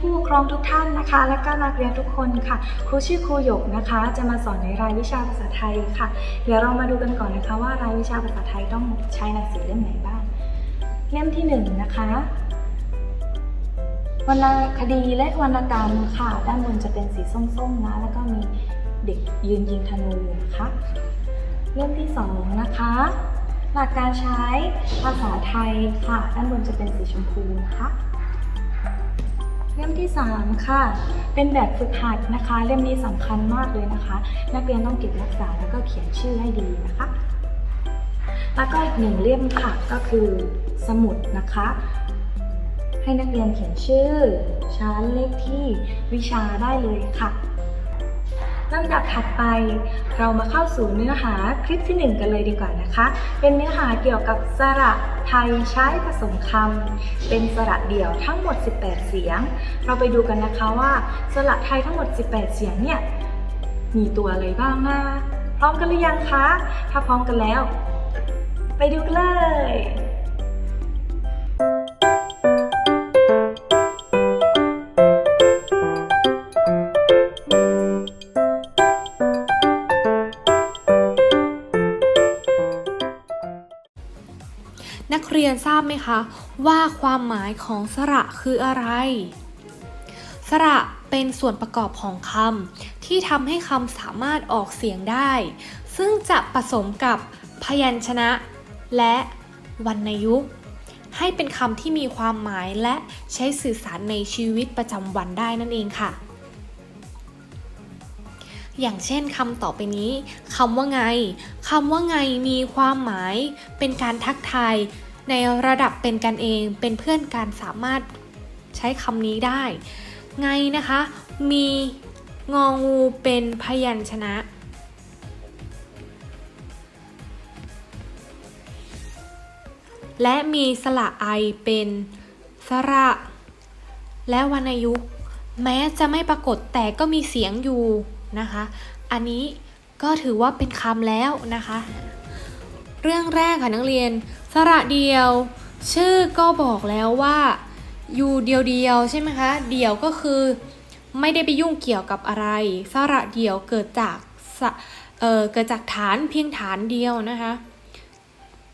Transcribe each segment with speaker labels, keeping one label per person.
Speaker 1: ผู้ปกครองทุกท่านนะคะ และก็นักเรียนทุกคนค่ะ ครูชื่อครูหยกนะคะ จะมาสอนในรายวิชาภาษาไทยค่ะ เดี๋ยวเรามาดูกันก่อนนะคะว่ารายวิชาภาษาไทยต้องใช้หนังสือเล่มไหนบ้าง เล่มที่หนึ่งนะคะวรรณคดีและวรรณกรรมค่ะ ด้านบนจะเป็นสีส้มๆนะแล้วก็มีเด็กยืนยิงธนูอยู่นะคะเล่มที่สองนะคะ หลักการใช้ภาษาไทยค่ะ ด้านบนจะเป็นสีชมพูนะคะเล่ม ที่ 3 ค่ะ เป็นแบบฝึกหัดนะคะ เล่มนี้สำคัญมากเลยนะคะ นักเรียนต้องเก็บรักษาแล้วก็เขียนชื่อให้ดีนะคะ แล้วก็อีกหนึ่งเล่มค่ะก็คือสมุดนะคะ ให้นักเรียนเขียนชื่อ ชั้นเลขที่วิชาได้เลยค่ะ ลำดับถัดไป เรามาเข้าสู่เนื้อหาคลิปที่ 1 กันเลยดีกว่านะคะ เป็นเนื้อหาเกี่ยวกับสระไทยใช้ผสมคำเป็นสระเดี่ยวทั้งหมด 18 เสียง เราไปดูกันนะคะว่า สระไทยทั้งหมด 18 เสียงเนี่ยมีตัวอะไรบ้างนะพร้อมกันหรือยังคะ ถ้าพร้อมกันแล้ว ไปดูกันเลย
Speaker 2: กเรียนทราบไหมคะ ว่าความหมายของสระคืออะไร สระเป็นส่วนประกอบของคำที่ทำให้คำสามารถออกเสียงได้ ซึ่งจะผสมกับพยัญชนะ และวรรณยุกต์ให้เป็นคำที่มีความหมายและใช้สื่อสารในชีวิตประจำวันได้นั่นเองค่ะ อย่างเช่นคำต่อไปนี้คำว่าไงคำว่าไงมีความหมายเป็นการทักทาย ในระดับเป็นกันเองเป็นเพื่อนกันสามารถใช้คำนี้ได้ ไงนะคะ มีงองูเป็นพยัญชนะ และมีสระไอเป็นสระ และวรรณยุกต์แม้จะไม่ปรากฏแต่ก็มีเสียงอยู่นะคะ อันนี้ก็ถือว่าเป็นคำแล้วนะคะ เรื่องแรกค่ะนักเรียน สระเดียว ชื่อก็บอกแล้วว่าอยู่เดียวเดียวๆใช่ไหมคะ เดี่ยวก็คือไม่ได้ไปยุ่งเกี่ยวกับอะไร สระเดียวเกิดจากเออเกิดจากฐานเพียงฐานเดียวนะคะ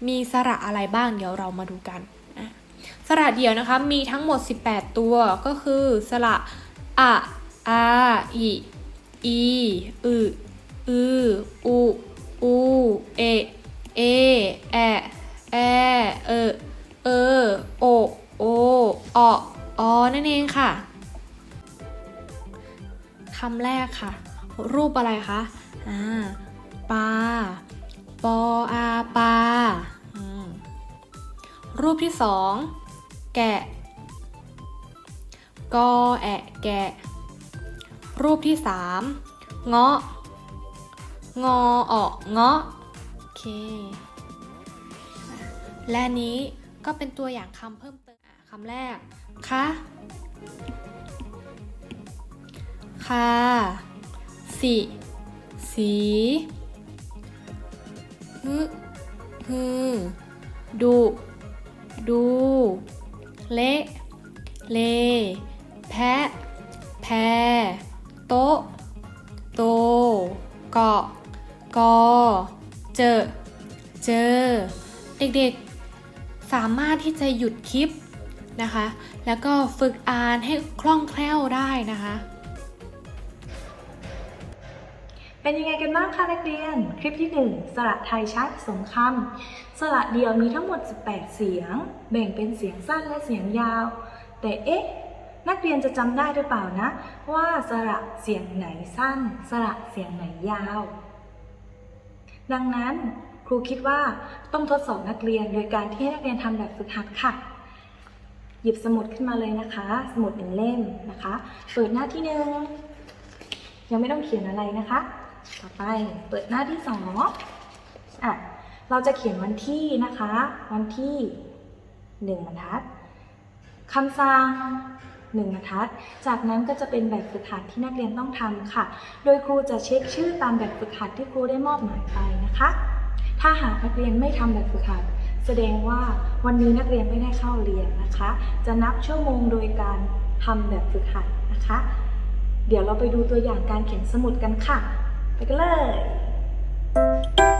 Speaker 2: มีสระอะไรบ้างเดี๋ยวเรามาดูกัน สระเดียวนะคะมีทั้งหมด 18 ตัวก็คือสระอะอาอิอีอึอืออุอูเอเอแอ แอ เออ เออ โอ โอออออนั่นเองค่ะคำแรกค่ะ รูปอะไรคะ อ่า ปลา ปออาปลา รูปที่สอง แกะ กอแอะแกะ รูปที่สามเงาะ งอออกเงาะ โอเค และนี้ก็เป็นตัวอย่างคำเพิ่มเติมอะคำแรก คะค่ะสิ สีฮึฮือดุดู เละ เล แพะ แพ โต๊ะ โต เกาะ กอ เจอ เจอ เด็กๆ สามารถที่จะหยุดคลิปนะคะ แล้วก็ฝึกอ่านให้คล่องแคล่วได้นะคะ
Speaker 1: เป็นยังไงกันบ้างคะนักเรียน คลิปที่ 1 สระไทยช้ผสมคำสระเดียวมีทั้งหมด 18 เสียง แบ่งเป็นเสียงสั้นและเสียงยาว แต่เอ๊ะนักเรียนจะจำได้หรือเปล่านะ ว่าสระเสียงไหนสั้น สระเสียงไหนยาว ดังนั้น รูคิดว่าต้องทดสอบนักเรียนโดยการที่ให้นักเรียนทำแบบฝึกหัดค่ะ หยิบสมุดขึ้นมาเลยนะคะ สมุดหนึ่งเล่มนะคะ เปิดหน้าที่หนึ่งยังไม่ต้องเขียนอะไรนะคะ ต่อไปเปิดหน้าที่สองอะเราจะเขียนวันที่นะคะ วันที่หนึ่งบรรทัดคำสั่งหนึ่งบรรทัด จากนั้นก็จะเป็นแบบฝึกหัดที่นักเรียนต้องทำค่ะ โดยครูจะเช็คชื่อตามแบบฝึกหัดที่ครูได้มอบหมายไปนะคะ ถ้าหากนักเรียนไม่ทำแบบฝึกหัด แสดงว่าวันนี้นักเรียนไม่ได้เข้าเรียนนะคะ จะนับชั่วโมงโดยการทำแบบฝึกหัดนะคะ เดี๋ยวเราไปดูตัวอย่างการเขียนสมุดกันค่ะ ไปกันเลย